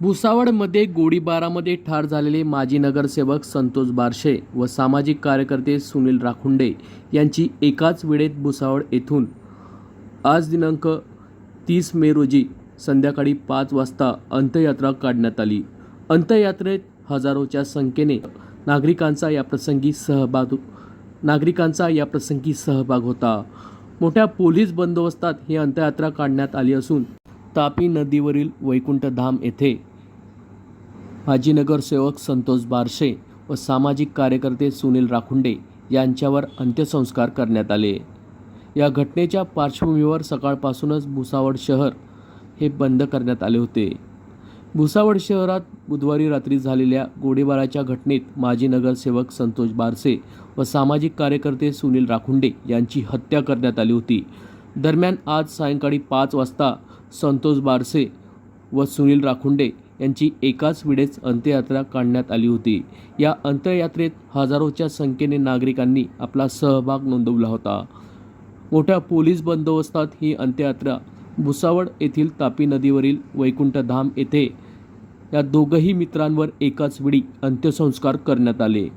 भुसावळमध्ये गोळीबारामध्ये ठार झालेले माजी नगरसेवक संतोष बारशे व सामाजिक कार्यकर्ते सुनील राखुंडे यांची एकाच वेळेत भुसावळ येथून आज दिनांक तीस मे रोजी संध्याकाळी पाच वाजता अंत्ययात्रा काढण्यात आली. अंत्ययात्रेत हजारोच्या संख्येने नागरिकांचा या प्रसंगी सहभाग नागरिकांचा या प्रसंगी सहभाग होता. मोठ्या पोलीस बंदोबस्तात ही अंत्ययात्रा काढण्यात आली असून तापी नदीवरील वैकुंठधाम येथे माजी नगरसेवक संतोष बारशे व सामाजिक कार्यकर्ते सुनील राखुंडे यांच्यावर अंत्यसंस्कार करण्यात आले. या घटनेच्या पार्श्वभूमीवर सकाळपासूनच भुसावळ शहर हे बंद करण्यात आले होते. भुसावळ शहरात बुधवारी रात्री झालेल्या गोळीबाराच्या घटनेत माजी नगरसेवक संतोष बारसे व सामाजिक कार्यकर्ते सुनील राखुंडे यांची हत्या करण्यात आली होती. दरम्यान आज सायंकाळी पाच वाजता संतोष बारसे व सुनील राखुंडे यांची एकाच वेळेस अंत्ययात्रा काढण्यात आली होती. या अंत्ययात्रेत हजारोच्या संख्येने नागरिकांनी आपला सहभाग नोंदवला होता. मोठ्या पोलीस बंदोबस्तात ही अंत्ययात्रा भुसावळ येथील तापी नदीवरील वैकुंठधाम येथे या दोघही मित्रांवर एकाच वेळी अंत्यसंस्कार करण्यात आले.